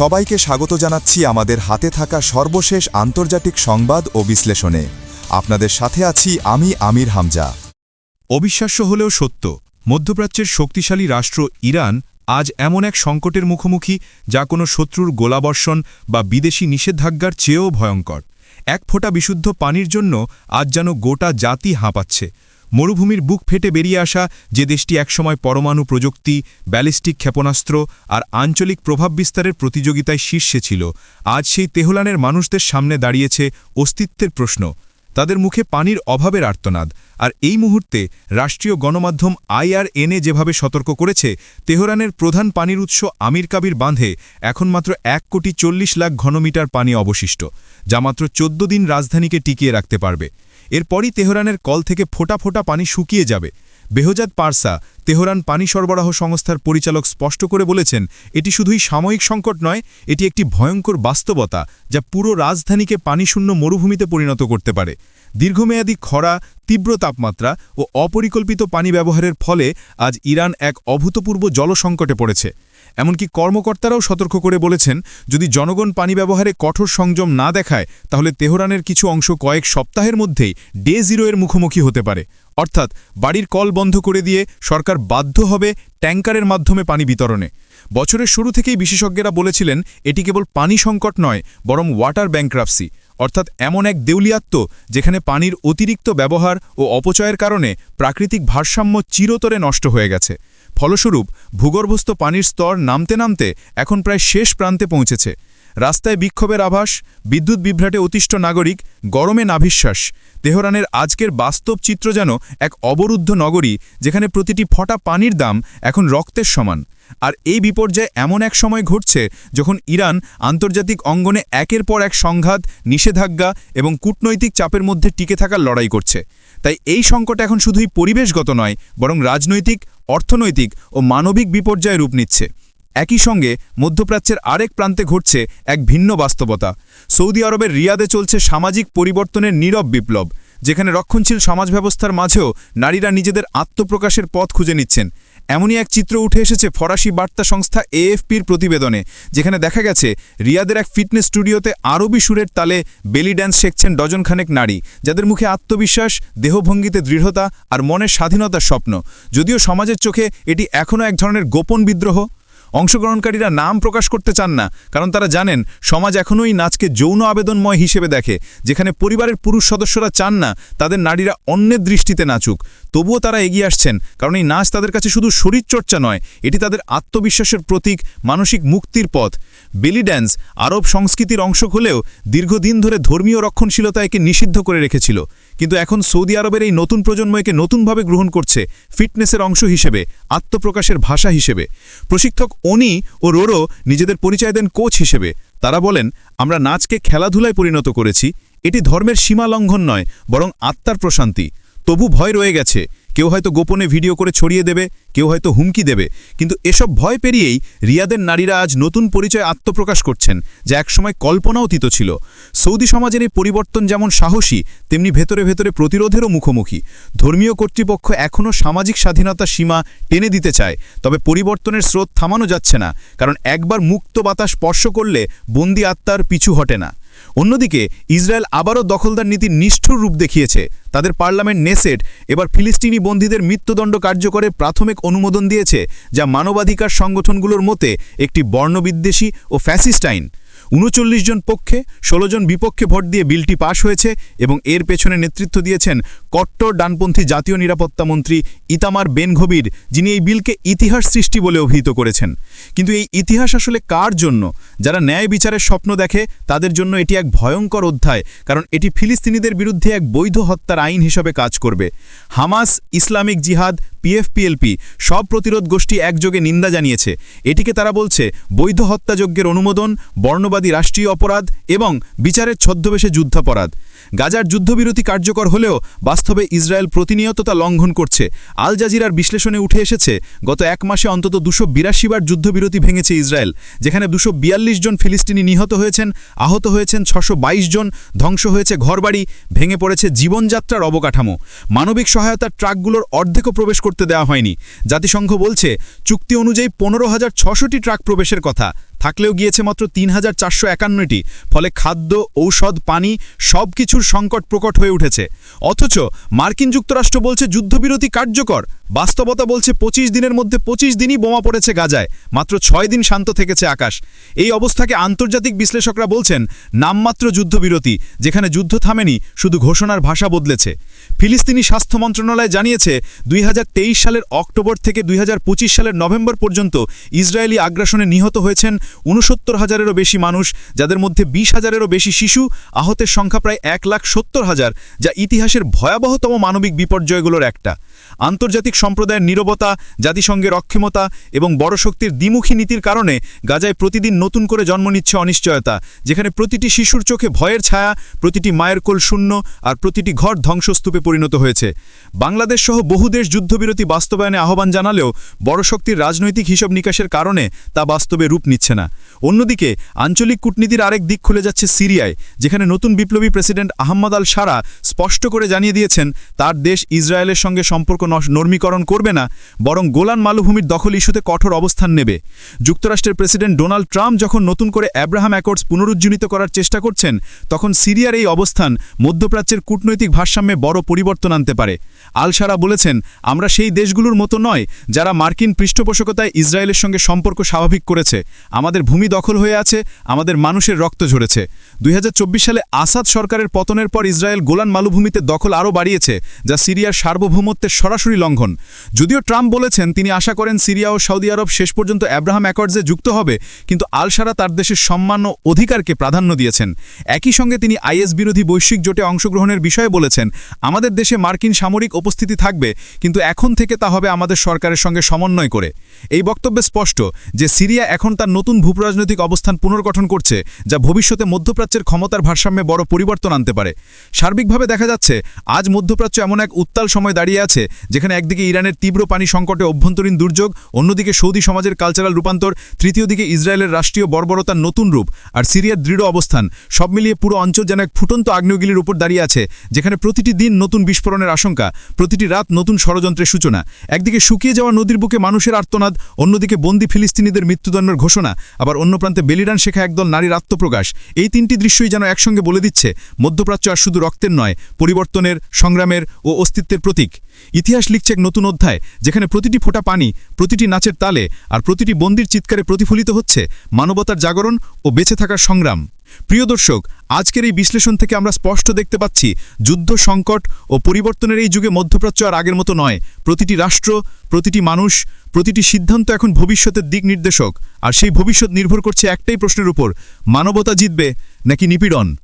সবাইকে স্বাগত জানাচ্ছি আমাদের হাতে থাকা সর্বশেষ আন্তর্জাতিক সংবাদ ও বিশ্লেষণে। আপনাদের সাথে আছি আমি আমির হামজা। অবিশ্বাস্য হলেও সত্য, মধ্যপ্রাচ্যের শক্তিশালী রাষ্ট্র ইরান আজ এমন এক সংকটের মুখোমুখি যা কোনো শত্রুর গোলাবর্ষণ বা বিদেশি নিষেধাজ্ঞার চেয়েও ভয়ঙ্কর। এক ফোঁটা বিশুদ্ধ পানির জন্য আজ যেন গোটা জাতি হাঁপাচ্ছে। মরুভূমির বুক ফেটে বেরিয়ে আসা যে দেশটি একসময় পরমাণু প্রযুক্তি, ব্যালিস্টিক ক্ষেপণাস্ত্র আর আঞ্চলিক প্রভাব বিস্তারের প্রতিযোগিতায় শীর্ষে ছিল, আজ সেই তেহলানের মানুষদের সামনে দাঁড়িয়েছে অস্তিত্বের প্রশ্ন। তাদের মুখে পানির অভাবের আর্তনাদ, আর এই মুহূর্তে রাষ্ট্রীয় গণমাধ্যম আইআরএনএ যেভাবে সতর্ক করেছে, তেহরানের প্রধান পানির উৎস আমির কাবির বাঁধে এখন মাত্র এক কোটি চল্লিশ লাখ ঘনমিটার পানি অবশিষ্ট, যা মাত্র চোদ্দ দিন রাজধানীকে টিকিয়ে রাখতে পারবে। এরপরই তেহরানের কল থেকে ফোটা ফোটা পানি শুকিয়ে যাবে। বেহজাদ পারসা তেহরান পানি সরবরাহ সংস্থার পরিচালক স্পষ্ট করে বলেছেন, এটি শুধুই সাময়িক সংকট নয়, এটি একটি ভয়ঙ্কর বাস্তবতা যা পুরো রাজধানীকে পানিশূন্য মরুভূমিতে পরিণত করতে পারে। দীর্ঘমেয়াদী খরা, তীব্র তাপমাত্রা ও অপরিকল্পিত পানি ব্যবহারের ফলে আজ ইরান এক অভূতপূর্ব জলসংকটে পড়েছে। এমনকি কর্মকর্তারাও সতর্ক করে বলেছেন, যদি জনগণ পানি ব্যবহারে কঠোর সংযম না দেখায়, তাহলে তেহরানের কিছু অংশ কয়েক সপ্তাহের মধ্যেই ডে জিরো এর মুখোমুখি হতে পারে। অর্থাৎ বাড়ির কল বন্ধ করে দিয়ে সরকার বাধ্য হবে ট্যাঙ্কারের মাধ্যমে পানি বিতরণে। বছরের শুরু থেকেই বিশেষজ্ঞরা বলেছিলেন, এটি কেবল পানি সংকট নয়, বরং ওয়াটার ব্যাংক্রাপসি। অর্থাৎ এমন এক দেউলিয়াত্ম যেখানে পানির অতিরিক্ত ব্যবহার ও অপচয়ের কারণে প্রাকৃতিক ভারসাম্য চিরতরে নষ্ট হয়ে গেছে। ফলস্বরূপ, ভূগর্ভস্থ পানির স্তর নামতে নামতে এখন প্রায় শেষ প্রান্তে পৌঁছেছে। রাস্তায় বিক্ষোভের আভাস, বিদ্যুৎ বিভ্রাটে অতিষ্ঠ নাগরিক, গরমে নাভিশ্বাস। তেহরানের আজকের বাস্তব চিত্র যেন এক অবরুদ্ধ নগরী, যেখানে প্রতিটি ফটা পানির দাম এখন রক্তের সমান। আর এই বিপর্যয় এমন এক সময় ঘটছে যখন ইরান আন্তর্জাতিক অঙ্গনে একের পর এক সংঘাত, নিষেধাজ্ঞা এবং কূটনৈতিক চাপের মধ্যে টিকে থাকার লড়াই করছে। তাই এই সংকট এখন শুধুই পরিবেশগত নয়, বরং রাজনৈতিক, অর্থনৈতিক ও মানবিক বিপর্যয়ে রূপ নিচ্ছে। একই সঙ্গে মধ্যপ্রাচ্যের আরেক প্রান্তে ঘটছে এক ভিন্ন বাস্তবতা। সৌদি আরবের রিয়াদে চলছে সামাজিক পরিবর্তনের নীরব বিপ্লব, যেখানে রক্ষণশীল সমাজ ব্যবস্থার মাঝেও নারীরা নিজেদের আত্মপ্রকাশের পথ খুঁজে নিচ্ছেন। এমনই এক চিত্র উঠে এসেছে ফরাসি বার্তা সংস্থা এএফপির প্রতিবেদনে, যেখানে দেখা গেছে, রিয়াদের এক ফিটনেস স্টুডিওতে আরবি সুরের তালে বেলি ড্যান্স শেখছেন ডজনখানেক নারী, যাদের মুখে আত্মবিশ্বাস, দেহভঙ্গিতে দৃঢ়তা আর মনের স্বাধীনতার স্বপ্ন। যদিও সমাজের চোখে এটি এখনও এক ধরনের গোপন বিদ্রোহ অংশগ্রহণকারীরা নাম প্রকাশ করতে চান না, কারণ তারা জানেন সমাজ এখনও এই নাচকে যৌন আবেদনময় হিসেবে দেখে, যেখানে পরিবারের পুরুষ সদস্যরা চান না, তাদের নারীরা অন্যের দৃষ্টিতে নাচুক। তবুও তারা এগিয়ে আসছেন, কারণ এই নাচ তাদের কাছে শুধু শরীরচর্চা নয়, এটি তাদের আত্মবিশ্বাসের প্রতীক, মানসিক মুক্তির পথ। বেলি ড্যান্স, আরব সংস্কৃতির অংশ হলেও দীর্ঘদিন ধরে ধর্মীয় রক্ষণশীলতা একে নিষিদ্ধ করে রেখেছিল। কিন্তু এখন সৌদি আরবের এই নতুন প্রজন্ম একে নতুনভাবে গ্রহণ করছে ফিটনেসের অংশ হিসেবে, আত্মপ্রকাশের ভাষা হিসেবে। প্রশিক্ষক অনি ও রোরো নিজেদের পরিচয় দেন কোচ হিসেবে। তারা বলেন, আমরা নাচকে খেলাধুলায় পরিণত করেছি। এটি ধর্মের সীমা লঙ্ঘন নয়, বরং আত্মার প্রশান্তি। তবু ভয় রয়ে গেছে। কেউ হয়তো গোপনে ভিডিও করে ছড়িয়ে দেবে, কেউ হয়তো হুমকি দেবে। কিন্তু এসব ভয় পেরিয়েই রিয়াদের নারীরা আজ নতুন পরিচয় আত্মপ্রকাশ করছেন, যা একসময় কল্পনাও অতীত ছিল। সৌদি সমাজের এই পরিবর্তন যেমন সাহসী, তেমনি ভেতরে ভেতরে প্রতিরোধেরও মুখোমুখি। ধর্মীয় কর্তৃপক্ষ এখনও সামাজিক স্বাধীনতা সীমা টেনে দিতে চায়, তবে পরিবর্তনের স্রোত থামানো যাচ্ছে না, কারণ একবার মুক্ত বাতাস স্পর্শ করলে বন্দি আত্মার পিছু হটে না। অন্যদিকে, ইসরায়েল আবারও দখলদার নীতির নিষ্ঠুর রূপ দেখিয়েছে। তাদের পার্লামেন্ট নেসেট এবার ফিলিস্তিনি বন্দীদের মৃত্যুদণ্ড কার্যকরে প্রাথমিক অনুমোদন দিয়েছে, যা মানবাধিকার সংগঠনগুলোর মতে একটি বর্ণবিদ্বেষী ও ফ্যাসিস্ট আইন। উনচল্লিশ জন পক্ষে ১৬ জন বিপক্ষে ভোট দিয়ে বিলটি পাশ হয়েছে এবং এর পেছনে নেতৃত্ব দিয়েছেন কট্টর ডানপন্থী জাতীয় নিরাপত্তা মন্ত্রী ইতামার বেনঘবির, যিনি এই বিলকে ইতিহাস সৃষ্টি বলে অভিহিত করেছেন। কিন্তু এই ইতিহাস আসলে কার জন্য? যারা ন্যায় বিচারের স্বপ্ন দেখে, তাদের জন্য এটি এক ভয়ঙ্কর অধ্যায়, কারণ এটি ফিলিস্তিনিদের বিরুদ্ধে এক বৈধ হত্যার আইন হিসেবে কাজ করবে। হামাস ইসলামিক জিহাদ পিএফপিএলপি সব প্রতিরোধ গোষ্ঠী একযোগে নিন্দা জানিয়েছে। এটিকে তারা বলছে, বৈধ হত্যাযজ্ঞের অনুমোদন, বর্ণবাদী রাষ্ট্রীয় অপরাধ এবং বিচারের ছদ্মবেশে যুদ্ধাপরাধ। গাজার যুদ্ধবিরতি কার্যকর হলেও বাস্তবে ইসরায়েল প্রতিনিয়ত তা লঙ্ঘন করছে। আল জাজিরার বিশ্লেষণে উঠে এসেছে, গত এক মাসে অন্তত দুশো বিরাশি বার যুদ্ধবিরতি ভেঙেছে ইসরায়েল, যেখানে দুশো জন ফিলিস্তিনি নিহত হয়েছেন, আহত হয়েছেন ছশো জন, ধ্বংস হয়েছে ঘরবাড়ি, ভেঙে পড়েছে জীবনযাত্রার অবকাঠামো। মানবিক সহায়তার ট্রাকগুলোর অর্ধেকও প্রবেশ করতে দেওয়া হয়নি। জাতিসংঘ বলছে, চুক্তি অনুযায়ী পনেরো হাজার ছশোটি ট্রাক প্রবেশের কথা। থাকলেও গিয়েছে মাত্র তিন হাজার চারশো একান্নটি। ফলে খাদ্য, ঔষধ, পানি সব কিছুর সংকট প্রকট হয়ে উঠেছে। অথচ মার্কিন যুক্তরাষ্ট্র বলছে যুদ্ধবিরতি কার্যকর। বাস্তবতা বলছে পঁচিশ দিনের মধ্যে পঁচিশ দিনই বোমা পড়েছে গাজায়। মাত্র ছয় দিন শান্ত থেকেছে আকাশ। এই অবস্থাকে আন্তর্জাতিক বিশ্লেষকরা বলছেন নামমাত্র যুদ্ধবিরতি, যেখানে যুদ্ধ থামেনি, শুধু ঘোষণার ভাষা বদলেছে। ফিলিস্তিনি স্বাস্থ্য মন্ত্রণালয় জানিয়েছে দুই হাজার তেইশ সালের অক্টোবর থেকে দুই হাজার পঁচিশ সালের নভেম্বর পর্যন্ত ইসরায়েলি আগ্রাসনে নিহত হয়েছেন উনসত্তর হাজারেরও বেশি মানুষ, যাদের মধ্যে বিশ হাজারেরও বেশি শিশু, আহতের সংখ্যা প্রায় এক লাখ সত্তর হাজার, যা ইতিহাসের ভয়াবহতম মানবিক বিপর্যয়গুলোর একটা। আন্তর্জাতিক সম্প্রদায়ের নীরবতা, জাতিসংঘের অক্ষমতা এবং বড় শক্তির দ্বিমুখী নীতির কারণে গাজায় প্রতিদিন নতুন করে জন্ম নিচ্ছে অনিশ্চয়তা, যেখানে প্রতিটি শিশুর চোখে ভয়ের ছায়া, প্রতিটি মায়ের কোল শূন্য আর প্রতিটি ঘর ধ্বংসস্তূপে পরিণত হয়েছে। বাংলাদেশ সহ বহু দেশ যুদ্ধবিরতি বাস্তবায়নে আহ্বান জানালেও বড় শক্তির রাজনৈতিক হিসাব নিকাশের কারণে তা বাস্তবে রূপ নিচ্ছে না। অন্যদিকে, আঞ্চলিক কূটনীতির আরেক দিক খুলে যাচ্ছে সিরিয়ায়, যেখানে নতুন বিপ্লবী প্রেসিডেন্ট আহম্মদ আল সারা স্পষ্ট করে জানিয়ে দিয়েছেন, তার দেশ ইসরায়েলের সঙ্গে সম্পর্ক নর্মীকরণ করবে না, বরং গোলান মালভূমির দখল ইস্যুতে কঠোর অবস্থান নেবে। যুক্তরাষ্ট্রের প্রেসিডেন্ট ডোনাল্ড ট্রাম্প যখন নতুন করে অ্যাব্রাহাম অ্যাকর্ডস পুনরুজ্জীবিত করার চেষ্টা করছেন, তখন সিরিয়ার এই অবস্থান মধ্যপ্রাচ্যের কূটনৈতিক ভারসাম্যে বড় পরিবর্তন আনতে পারে। আল সারা বলেছেন, আমরা সেই দেশগুলোর মতো নয়, যারা মার্কিন পৃষ্ঠপোষকতায় ইসরায়েলের সঙ্গে সম্পর্ক স্বাভাবিক করেছে। আমাদের ভূমি দখল হয়ে আছে, আমাদের মানুষের রক্ত ঝরেছে। দুই হাজার চব্বিশ সালে আসাদ সরকারের পতনের পর ইসরায়েল গোলান মালভূমিতে দখল আরও বাড়িয়েছে, যা সিরিয়ার সার্বভৌমত্বের সরাসরি লঙ্ঘন। যদিও ট্রাম্প বলেছেন, তিনি আশা করেন সিরিয়া ও সৌদি আরব শেষ পর্যন্ত অ্যাব্রাহাম অ্যাকর্ডসে যুক্ত হবে, কিন্তু আলসারা তার দেশের সম্মান ও অধিকারকে প্রাধান্য দিয়েছেন। একই সঙ্গে তিনি আইএস বিরোধী বৈশ্বিক জোটে অংশগ্রহণের বিষয়ে বলেছেন, আমাদের দেশে মার্কিন সামরিক উপস্থিতি থাকবে, কিন্তু এখন থেকে তা হবে আমাদের সরকারের সঙ্গে সমন্বয় করে। এই বক্তব্যে স্পষ্ট যে সিরিয়া এখন তার নতুন ভূপ্রাজনৈতিক অবস্থান পুনর্গঠন করছে, যা ভবিষ্যতে মধ্যপ্রাচ্যের ক্ষমতার ভারসাম্যে বড় পরিবর্তন আনতে পারে। সার্বিকভাবে দেখা যাচ্ছে, আজ মধ্যপ্রাচ্য এমন এক উত্তাল সময় দাঁড়িয়ে আছে, যেখানে একদিকে ইরানের তীব্র পানি সংকটে অভ্যন্তরীণ দুর্যোগ, অন্যদিকে সৌদি সমাজের কালচারাল রূপান্তর, তৃতীয় দিকে ইসরায়েলের রাষ্ট্রীয় বর্বরতার নতুন রূপ, আর সিরিয়ার দৃঢ় অবস্থান, সব মিলিয়ে পুরো অঞ্চল যেন এক ফুটন্ত আগ্নেয়গিলির উপর দাঁড়িয়ে আছে, যেখানে প্রতিটি দিন নতুন বিস্ফোরণের আশঙ্কা, প্রতিটি রাত নতুন ষড়যন্ত্রের সূচনা। একদিকে শুকিয়ে যাওয়া নদীর বুকে মানুষের আর্তনাদ, অন্যদিকে বন্দি ফিলিস্তিনিদের মৃত্যুদণ্ডের ঘোষণা আবার অন্য প্রান্তে বেলিডান শেখা একদল নারীর আত্মপ্রকাশ। এই তিনটি দৃশ্যই যেন একসঙ্গে বলে দিচ্ছে, মধ্যপ্রাচ্য আর শুধু রক্তের নয়, পরিবর্তনের, সংগ্রামের ও অস্তিত্বের প্রতীক। ইতিহাস লিখছে এক নতুন অধ্যায়, যেখানে প্রতিটি ফোঁটা পানি, প্রতিটি নাচের তালে আর প্রতিটি বন্দির চিৎকারে প্রতিফলিত হচ্ছে মানবতার জাগরণ ও বেঁচে থাকার সংগ্রাম। প্রিয় দর্শক, আজকের এই বিশ্লেষণ থেকে আমরা স্পষ্ট দেখতে পাচ্ছি যুদ্ধ সংকট ও পরিবর্তনের এই যুগে মধ্যপ্রাচ্য আর আগের মতো নয়। প্রতিটি রাষ্ট্র, প্রতিটি মানুষ, প্রতিটি সিদ্ধান্ত এখন ভবিষ্যতের দিক নির্দেশক। আর সেই ভবিষ্যৎ নির্ভর করছে একটাই প্রশ্নের উপর, মানবতা জিতবে নাকি নিপীড়ন?